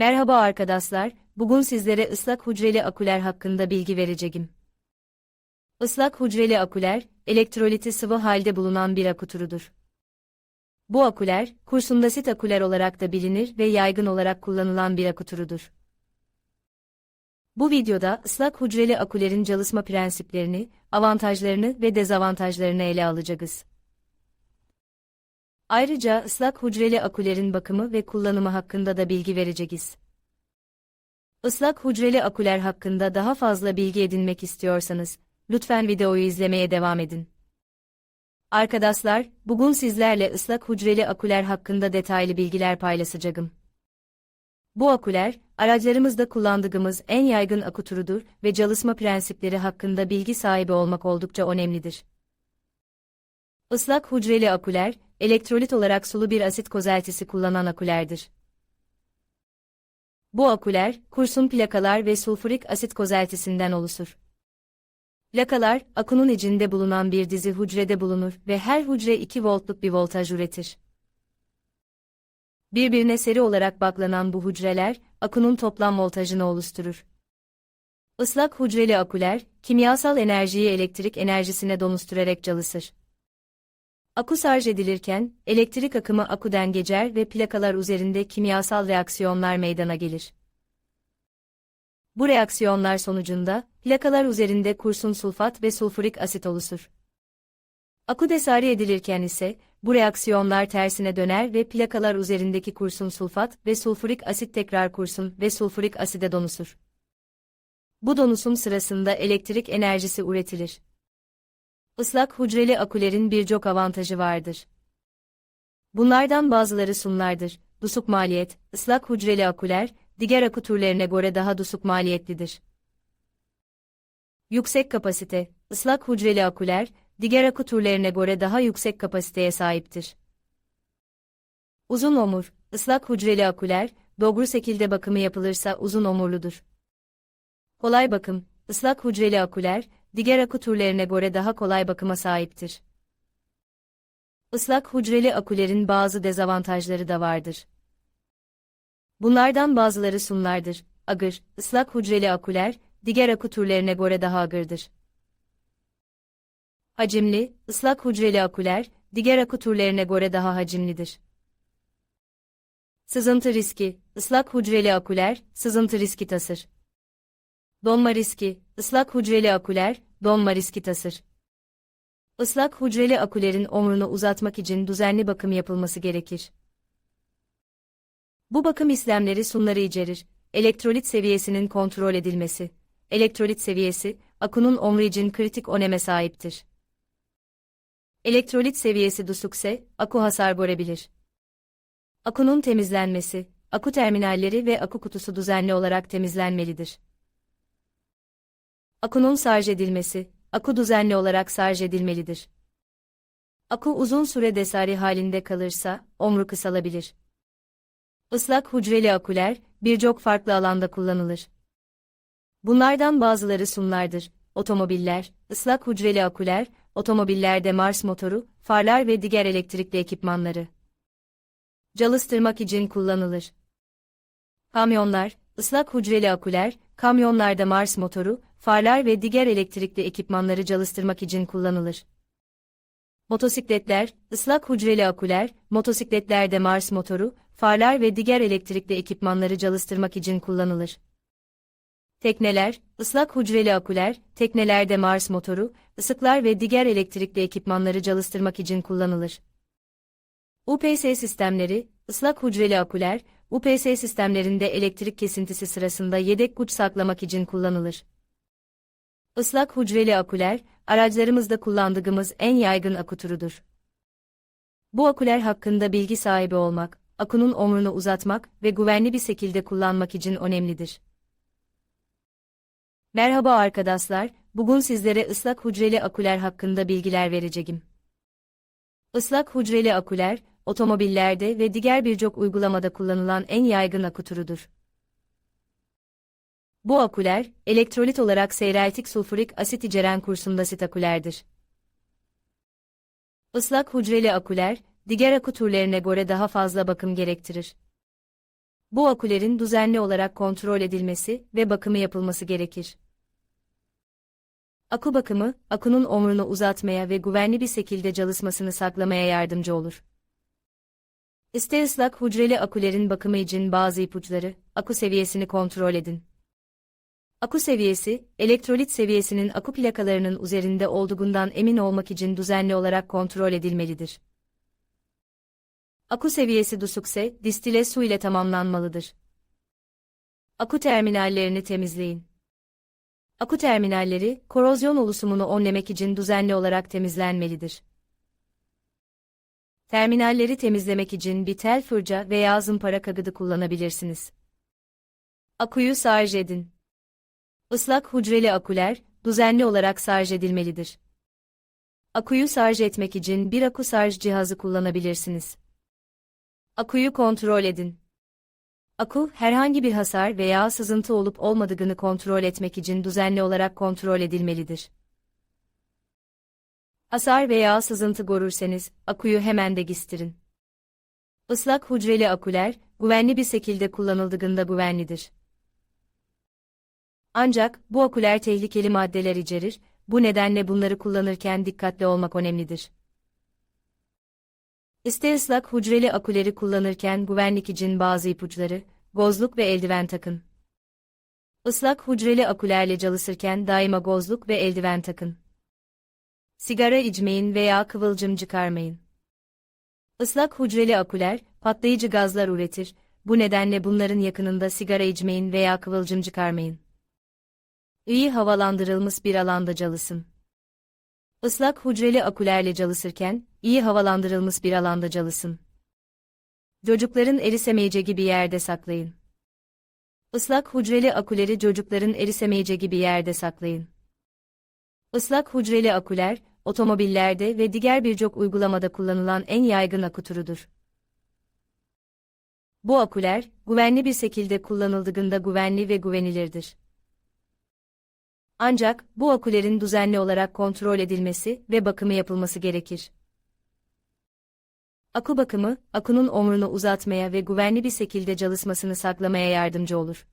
Merhaba arkadaşlar, bugün sizlere ıslak hücreli aküler hakkında bilgi vereceğim. Islak hücreli aküler, elektroliti sıvı halde bulunan bir akü türüdür. Bu aküler, kursundasit aküler olarak da bilinir ve yaygın olarak kullanılan bir akü türüdür. Bu videoda ıslak hücreli akülerin çalışma prensiplerini, avantajlarını ve dezavantajlarını ele alacağız. Ayrıca ıslak hücreli akülerin bakımı ve kullanımı hakkında da bilgi vereceğiz. Islak hücreli aküler hakkında daha fazla bilgi edinmek istiyorsanız, lütfen videoyu izlemeye devam edin. Arkadaşlar, bugün sizlerle ıslak hücreli aküler hakkında detaylı bilgiler paylaşacağım. Bu aküler, araçlarımızda kullandığımız en yaygın akü türüdür ve çalışma prensipleri hakkında bilgi sahibi olmak oldukça önemlidir. Islak hücreli aküler, elektrolit olarak sulu bir asit kozeltisi kullanan akülerdir. Bu aküler, kurşun plakalar ve sulfurik asit kozeltisinden oluşur. Plakalar, akünün içinde bulunan bir dizi hücrede bulunur ve her hücre 2 voltluk bir voltaj üretir. Birbirine seri olarak baklanan bu hücreler, akünün toplam voltajını oluşturur. Islak hücreli aküler, kimyasal enerjiyi elektrik enerjisine dönüştürerek çalışır. Akü şarj edilirken, elektrik akımı aküden geçer ve plakalar üzerinde kimyasal reaksiyonlar meydana gelir. Bu reaksiyonlar sonucunda, plakalar üzerinde kurşun sulfat ve sulfurik asit oluşur. Akü desari edilirken ise, bu reaksiyonlar tersine döner ve plakalar üzerindeki kurşun sulfat ve sulfurik asit tekrar kurşun ve sulfurik aside dönüşür. Bu dönüşüm sırasında elektrik enerjisi üretilir. Islak hücreli akülerin birçok avantajı vardır. Bunlardan bazıları sunlardır. Dusuk maliyet, ıslak hücreli aküler, diğer akü türlerine göre daha dusuk maliyetlidir. Yüksek kapasite, ıslak hücreli aküler, diğer akü türlerine göre daha yüksek kapasiteye sahiptir. Uzun omur, ıslak hücreli aküler, doğru şekilde bakımı yapılırsa uzun omurludur. Kolay bakım, ıslak hücreli aküler, diğer akü türlerine göre daha kolay bakıma sahiptir. Islak hücreli akülerin bazı dezavantajları da vardır. Bunlardan bazıları sunlardır. Agır, ıslak hücreli aküler, diğer akü türlerine göre daha agırdır. Hacimli, ıslak hücreli aküler, diğer akü türlerine göre daha hacimlidir. Sızıntı riski, ıslak hücreli aküler, sızıntı riski taşır. Donma riski, ıslak hücreli aküler, donma riski taşır. Islak hücreli akülerin omrunu uzatmak için düzenli bakım yapılması gerekir. Bu bakım işlemleri sunları içerir. Elektrolit seviyesinin kontrol edilmesi. Elektrolit seviyesi, akünün omru için kritik öneme sahiptir. Elektrolit seviyesi düşükse, akü hasar görebilir. Akünün temizlenmesi, akü terminalleri ve akü kutusu düzenli olarak temizlenmelidir. Akünün şarj edilmesi, akü düzenli olarak şarj edilmelidir. Akü uzun süre desari halinde kalırsa, omru kısalabilir. Islak hücreli aküler, birçok farklı alanda kullanılır. Bunlardan bazıları sunlardır. Otomobiller, ıslak hücreli aküler, otomobillerde Mars motoru, farlar ve diğer elektrikli ekipmanları. Çalıştırmak için kullanılır. Kamyonlar, ıslak hücreli aküler, kamyonlarda Mars motoru, farlar ve diğer elektrikli ekipmanları çalıştırmak için kullanılır. Motosikletler, ıslak hücreli aküler, motosikletlerde Mars motoru, farlar ve diğer elektrikli ekipmanları çalıştırmak için kullanılır. Tekneler, ıslak hücreli aküler, teknelerde Mars motoru, ısıklar ve diğer elektrikli ekipmanları çalıştırmak için kullanılır. UPS sistemleri, ıslak hücreli aküler, UPS sistemlerinde elektrik kesintisi sırasında yedek güç saklamak için kullanılır. Islak hücreli aküler, araçlarımızda kullandığımız en yaygın akü türüdür. Bu aküler hakkında bilgi sahibi olmak, akünün omrunu uzatmak ve güvenli bir şekilde kullanmak için önemlidir. Merhaba arkadaşlar, bugün sizlere ıslak hücreli aküler hakkında bilgiler vereceğim. Islak hücreli aküler, otomobillerde ve diğer birçok uygulamada kullanılan en yaygın akü türüdür. Bu aküler, elektrolit olarak seyreltik sulfurik asit içeren kurşundasit akülerdir. Islak hücreli aküler, diğer akü türlerine göre daha fazla bakım gerektirir. Bu akülerin düzenli olarak kontrol edilmesi ve bakımı yapılması gerekir. Akü bakımı, akünün ömrünü uzatmaya ve güvenli bir şekilde çalışmasını saklamaya yardımcı olur. İste ıslak hücreli akülerin bakımı için bazı ipuçları, akü seviyesini kontrol edin. Akü seviyesi, elektrolit seviyesinin akü plakalarının üzerinde olduğundan emin olmak için düzenli olarak kontrol edilmelidir. Akü seviyesi düşükse, distile su ile tamamlanmalıdır. Akü terminallerini temizleyin. Akü terminalleri, korozyon oluşumunu önlemek için düzenli olarak temizlenmelidir. Terminalleri temizlemek için bir tel fırça veya zımpara kagıdı kullanabilirsiniz. Aküyü şarj edin. Islak hücreli aküler, düzenli olarak şarj edilmelidir. Aküyü şarj etmek için bir akü şarj cihazı kullanabilirsiniz. Aküyü kontrol edin. Akü, herhangi bir hasar veya sızıntı olup olmadığını kontrol etmek için düzenli olarak kontrol edilmelidir. Hasar veya sızıntı görürseniz, aküyü hemen değiştirin. Islak hücreli aküler, güvenli bir şekilde kullanıldığında güvenlidir. Ancak, bu aküler tehlikeli maddeler içerir, bu nedenle bunları kullanırken dikkatli olmak önemlidir. İste ıslak hücreli aküleri kullanırken güvenlik için bazı ipuçları, gozluk ve eldiven takın. Islak hücreli akülerle çalışırken daima gozluk ve eldiven takın. Sigara içmeyin veya kıvılcım çıkarmayın. Islak hücreli aküler, patlayıcı gazlar üretir, bu nedenle bunların yakınında sigara içmeyin veya kıvılcım çıkarmayın. İyi havalandırılmış bir alanda çalışın. Islak hücreli akülerle çalışırken, iyi havalandırılmış bir alanda çalışın. Çocukların erisemeyeceği bir yerde saklayın. Islak hücreli aküleri çocukların erisemeyeceği bir yerde saklayın. Islak hücreli aküler, otomobillerde ve diğer birçok uygulamada kullanılan en yaygın akü türüdür. Bu aküler, güvenli bir şekilde kullanıldığında güvenli ve güvenilirdir. Ancak, bu akülerin düzenli olarak kontrol edilmesi ve bakımı yapılması gerekir. Akü bakımı, akünün ömrünü uzatmaya ve güvenli bir şekilde çalışmasını saklamaya yardımcı olur.